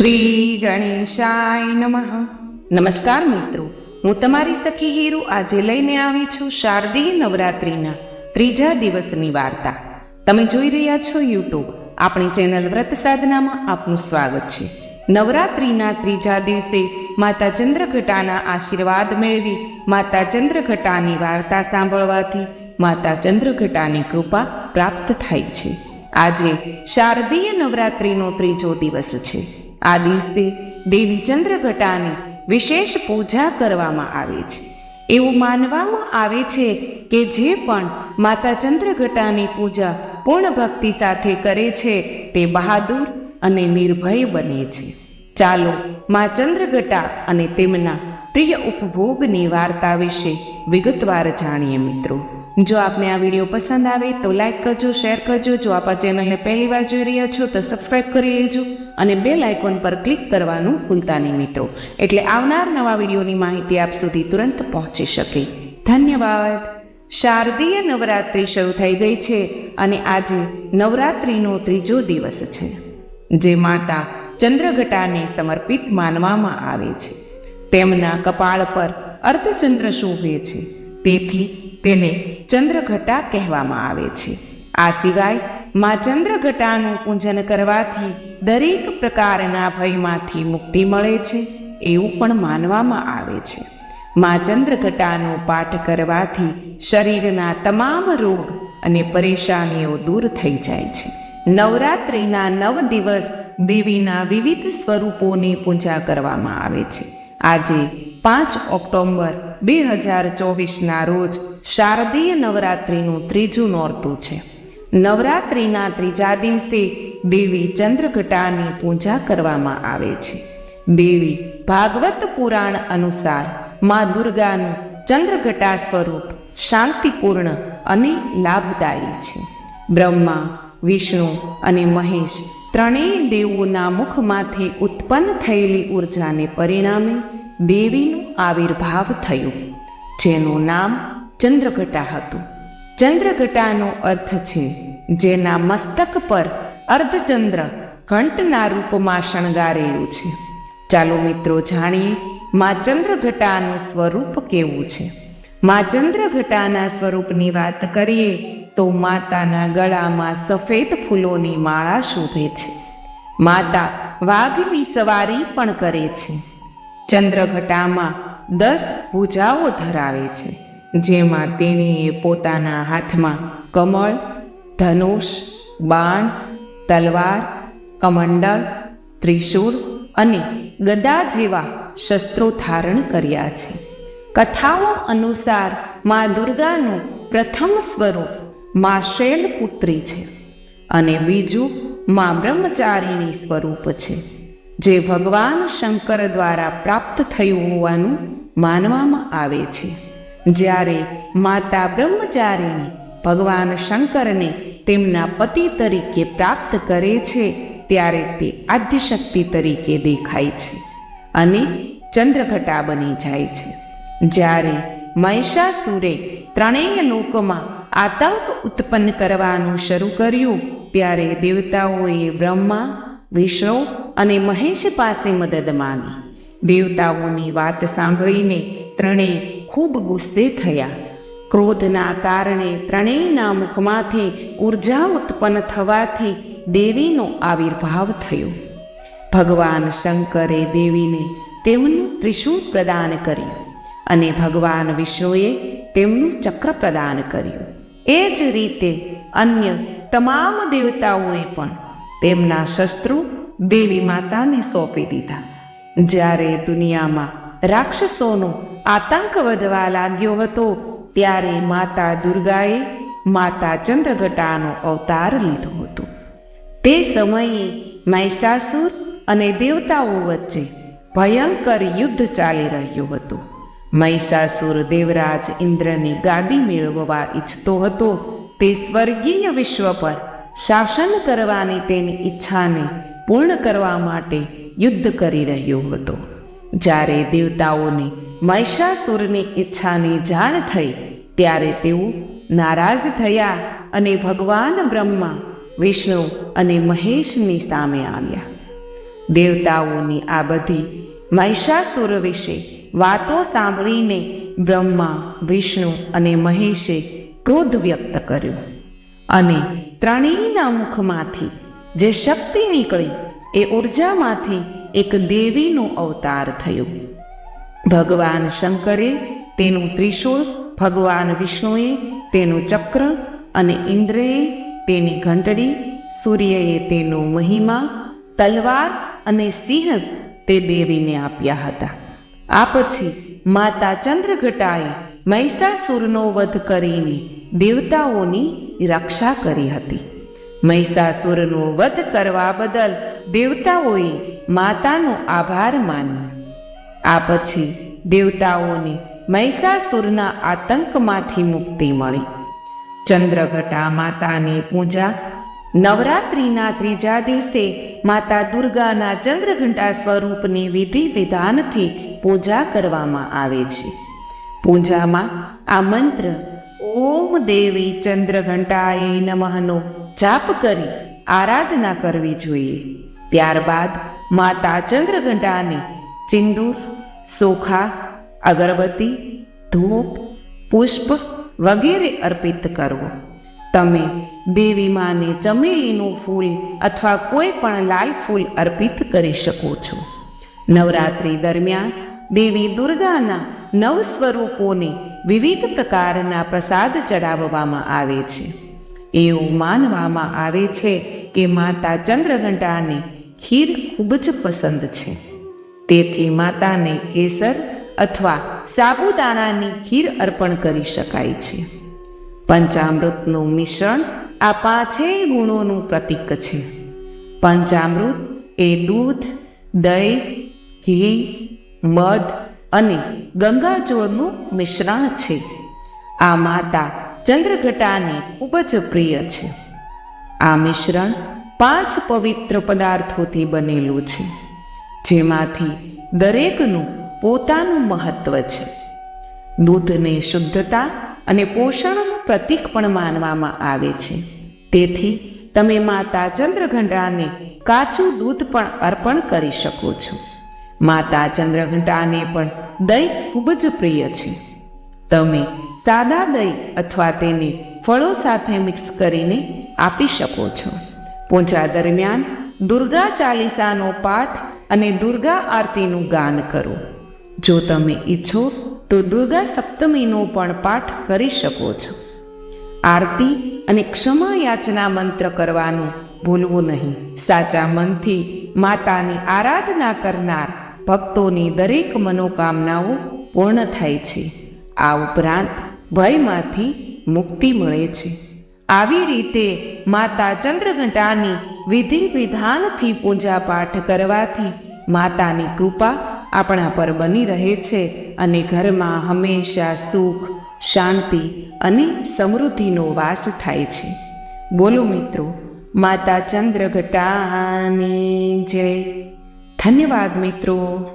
શ્રી ગણેશાય નમઃ. નમસ્કાર મિત્રો, હું તમારી સખી હીરુ આજે લઈને આવી છું શારદીય નવરાત્રિના ત્રીજા દિવસની વાર્તા. તમે જોઈ રહ્યા છો યુટ્યુબ આપણી ચેનલ વ્રત સાધનામાં આપનું સ્વાગત છે. નવરાત્રિના ત્રીજા દિવસે માતા ચંદ્રઘટાના આશીર્વાદ મેળવી માતા ચંદ્રઘટાની વાર્તા સાંભળવાથી માતા ચંદ્રઘટાની કૃપા પ્રાપ્ત થાય છે. આજે શારદીય નવરાત્રિનો ત્રીજો દિવસ છે. આ દિવસે દેવી ચંદ્રઘટાની વિશેષ પૂજા કરવામાં આવે છે. એવું માનવામાં આવે છે કે જે પણ માતા ચંદ્રઘટાની પૂજા પૂર્ણ ભક્તિ સાથે કરે છે તે બહાદુર અને નિર્ભય બને છે. ચાલો મા ચંદ્રઘટા અને તેમના પ્રિય ઉપભોગની વાર્તા વિશે વિગતવાર જાણીએ મિત્રો. જો આપને આ વીડિયો પસંદ આવે તો લાઈક કરજો, શેર કરજો. જો આપ આ ચેનલને પહેલી વાર જોઈ રહ્યા છો તો સબસ્ક્રાઈબ કરી લેજો. અને બેલ આઇકોન પર ક્લિક કરવાનું ભૂલતા નહીં મિત્રો. એટલે આવનાર નવા વિડીયોની માહિતી આપ સુધી તુરંત પહોંચી શકે. ધન્યવાદ. શારદીય નવરાત્રિ શરૂ થઈ ગઈ છે અને આજે નવરાત્રિનો ત્રીજો દિવસ છે, જે માતા ચંદ્રઘટાને સમર્પિત માનવામાં આવે છે. તેમના કપાળ પર અર્ધચંદ્ર શોભે છે, તેથી તેને ચંદ્રઘટા કહેવામાં આવે છે. આ સિવાય મા ચંદ્રઘટાનું પૂજન કરવાથી દરેક પ્રકારના ભયમાંથી મુક્તિ મળે છે, એવું પણ માનવામાં આવે છે. મા ચંદ્રઘટાનો પાઠ કરવાથી શરીરના તમામ રોગ અને પરેશાનીઓ દૂર થઈ જાય છે. નવરાત્રિના નવ દિવસ દેવીના વિવિધ સ્વરૂપોની પૂજા કરવામાં આવે છે. આજે પાંચ ઓક્ટોબર બે હજાર ચોવીસના રોજ શારદીય નવરાત્રિનું ત્રીજું નોરતું છે. નવરાત્રિના ત્રીજા દિવસે દેવી ચંદ્રઘટાની પૂજા કરવામાં આવે છે. દેવી ભાગવત પુરાણ અનુસાર મા દુર્ગાનું ચંદ્રઘટા સ્વરૂપ શાંતિપૂર્ણ અને લાભદાયી છે. બ્રહ્મા, વિષ્ણુ અને મહેશ ત્રણેય દેવોના મુખમાંથી ઉત્પન્ન થયેલી ઉર્જાને પરિણામે દેવીનું આવિર્ભાવ થયું, જેનું નામ ચંદ્રઘટા હતું. ચંદ્રઘટાનો અર્થ છે જેના મસ્તક પર અર્ધચંદ્ર ઘંટના રૂપમાં શણગારેલું છે. ચાલો મિત્રો જાણીએ મા ચંદ્રઘટાનું સ્વરૂપ કેવું છે. મા ચંદ્રઘટાના સ્વરૂપની વાત કરીએ તો માતાના ગળામાં સફેદ ફૂલોની માળા શોભે છે. માતા વાઘની સવારી પણ કરે છે. ચંદ્રઘટામાં દસ ભૂજાઓ ધરાવે છે, જેમાં તેણીએ પોતાના હાથમાં કમળ ધનુષ, બાણ, તલવાર, કમંડળ, ત્રિશૂળ અને ગદા જેવા શસ્ત્રો ધારણ કર્યા છે. કથાઓ અનુસાર મા દુર્ગાનું પ્રથમ સ્વરૂપ મા શૈલપુત્રી છે અને બીજું મા બ્રહ્મચારીણી સ્વરૂપ છે, જે ભગવાન શંકર દ્વારા પ્રાપ્ત થયું હોવાનું માનવામાં આવે છે. જ્યારે માતા બ્રહ્મચારીણી ભગવાન શંકરને તેમના પતિ તરીકે પ્રાપ્ત કરે છે, ત્યારે તે આદ્યશક્તિ તરીકે દેખાય છે અને ચંદ્રઘટા બની જાય છે. જ્યારે મહિષાસુરે ત્રણેય લોકમાં આતંક ઉત્પન્ન કરવાનું શરૂ કર્યું, ત્યારે દેવતાઓએ બ્રહ્મા, વિષ્ણુ અને મહેશ પાસે મદદ માંગી. દેવતાઓની વાત સાંભળીને ત્રણેય ખૂબ ગુસ્સે થયા. ક્રોધના કારણે ત્રણેયના મુખમાંથી ઊર્જા ઉત્પન્ન થવાથી દેવીનો આવિર્ભાવ થયો. ભગવાન શંકરે દેવીને તેમનું ત્રિશૂળ પ્રદાન કર્યું અને ભગવાન વિષ્ણુએ તેમનું ચક્ર પ્રદાન કર્યું. એ જ રીતે અન્ય તમામ દેવતાઓએ પણ તેમના શસ્ત્રો દેવી માતાને સોંપી દીધા. જ્યારે દુનિયામાં રાક્ષસોનો આતંક વધવા લાગ્યો હતો ત્યારે માતા દુર્ગાએ માતા ચંદ્રઘટાનો અવતાર લીધો હતો. તે સમયે મહિષાસુર અને દેવતાઓ વચ્ચે ભયંકર યુદ્ધ ચાલી રહ્યું હતું. મહિષાસુર દેવરાજ ઇન્દ્રની ગાદી મેળવવા ઈચ્છતો હતો તે સ્વર્ગીય વિશ્વ પર શાસન કરવાની તેની ઈચ્છાને પૂર્ણ કરવા માટે યુદ્ધ કરી રહ્યો હતો. જ્યારે દેવતાઓને મહિષાસુરની ઈચ્છાની જાણ થઈ, ત્યારે તેઓ નારાજ થયા અને ભગવાન બ્રહ્મા, વિષ્ણુ અને મહેશની સામે આવ્યા. દેવતાઓની આ બધી મહિષાસુર વિશે વાતો સાંભળીને બ્રહ્મા, વિષ્ણુ અને મહેશે ક્રોધ વ્યક્ત કર્યો અને ત્રણેયના મુખમાંથી જે શક્તિ નીકળી એ ઉર્જામાંથી એક દેવીનો અવતાર થયો. ભગવાન શંકરે તેનું ત્રિશૂળ, ભગવાન વિષ્ણુએ તેનું ચક્ર અને ઇન્દ્રએ તેની ઘંટડી, સૂર્યએ તેનો મહિમા, તલવાર અને સિંહ તે દેવીને આપ્યા હતા. આ પછી માતા ચંદ્રઘટાએ મહિષાસુરનો વધ કરીને દેવતાઓની રક્ષા કરી હતી. મહિષાસુરનો વધ કરવા બદલ દેવતાઓએ માતાનો આભાર માન્યો આ પછી દેવતાઓને મહિષાસુરના આતંકમાંથી મુક્તિ મળી. ચંદ્રઘટા માતાની પૂજા નવરાત્રિના ત્રીજા દિવસે માતા દુર્ગાના ચંદ્રઘંટા સ્વરૂપની વિધિ વિધાનથી પૂજા કરવામાં આવે છે. પૂજામાં આ મંત્ર, ઓમ દેવી ચંદ્રઘંટાએ નમઃનો જાપ કરી આરાધના કરવી જોઈએ. ત્યારબાદ માતા ચંદ્રઘંટાને ચિંદૂર, સોખા, અગરબત્તી, ધૂપ, પુષ્પ વગેરે અર્પિત કરવો. તમે દેવી માને ચમેલીનું ફૂલ અથવા કોઈ પણ લાલ ફૂલ અર્પિત કરી શકો છો. નવરાત્રિ દરમિયાન દેવી દુર્ગાના નવ સ્વરૂપોને વિવિધ પ્રકારના પ્રસાદ ચડાવવામાં આવે છે. એવું માનવામાં આવે છે કે માતા ચંદ્રઘંટાને ખીર ખૂબ જ પસંદ છે. તેથી માતાને કેસર અથવા સાબુદાણાની ખીર અર્પણ કરી શકાય છે. પંચામૃતનું મિશ્રણ આ પાંચેય ગુણોનું પ્રતીક છે. પંચામૃત એ દૂધ, દહીં, ઘી, મધ અને ગંગાજળનું મિશ્રણ છે. આ માતા ચંદ્રઘટાને ખૂબ જ પ્રિય છે. આ મિશ્રણ પાંચ પવિત્ર પદાર્થોથી બનેલું છે, જેમાંથી દરેકનું પોતાનું મહત્વ છે. દૂધને શુદ્ધતા અને પોષણનું પ્રતીક પણ માનવામાં આવે છે. તેથી તમે માતા ચંદ્રઘંટાને કાચું દૂધ પણ અર્પણ કરી શકો છો. માતા ચંદ્રઘંટાને પણ દહીં ખૂબ જ પ્રિય છે. તમે સાદા દહીં અથવા તેને ફળો સાથે મિક્સ કરીને આપી શકો છો. પૂજા દરમિયાન દુર્ગા ચાલીસાનો પાઠ અને દુર્ગા આરતીનું ગાન કરો. જો તમે ઈચ્છો તો દુર્ગા સપ્તમીનો પણ પાઠ કરી શકો છો. આરતી અને ક્ષમા યાચના મંત્ર કરવાનું ભૂલવું નહીં. સાચા મનથી માતાની આરાધના કરનાર ભક્તોની દરેક મનોકામનાઓ પૂર્ણ થાય છે. આ ઉપરાંત ભયમાંથી મુક્તિ મળે છે. આવી રીતે માતા ચંદ્રઘંટાની વિધિ વિધાનથી પૂજા પાઠ કરવાથી માતાની કૃપા આપણા પર બની રહે છે અને ઘરમાં હંમેશા સુખ, શાંતિ અને સમૃદ્ધિનો વાસ થાય છે. બોલો મિત્રો, માતા ચંદ્રઘટાની જય. ધન્યવાદ મિત્રો.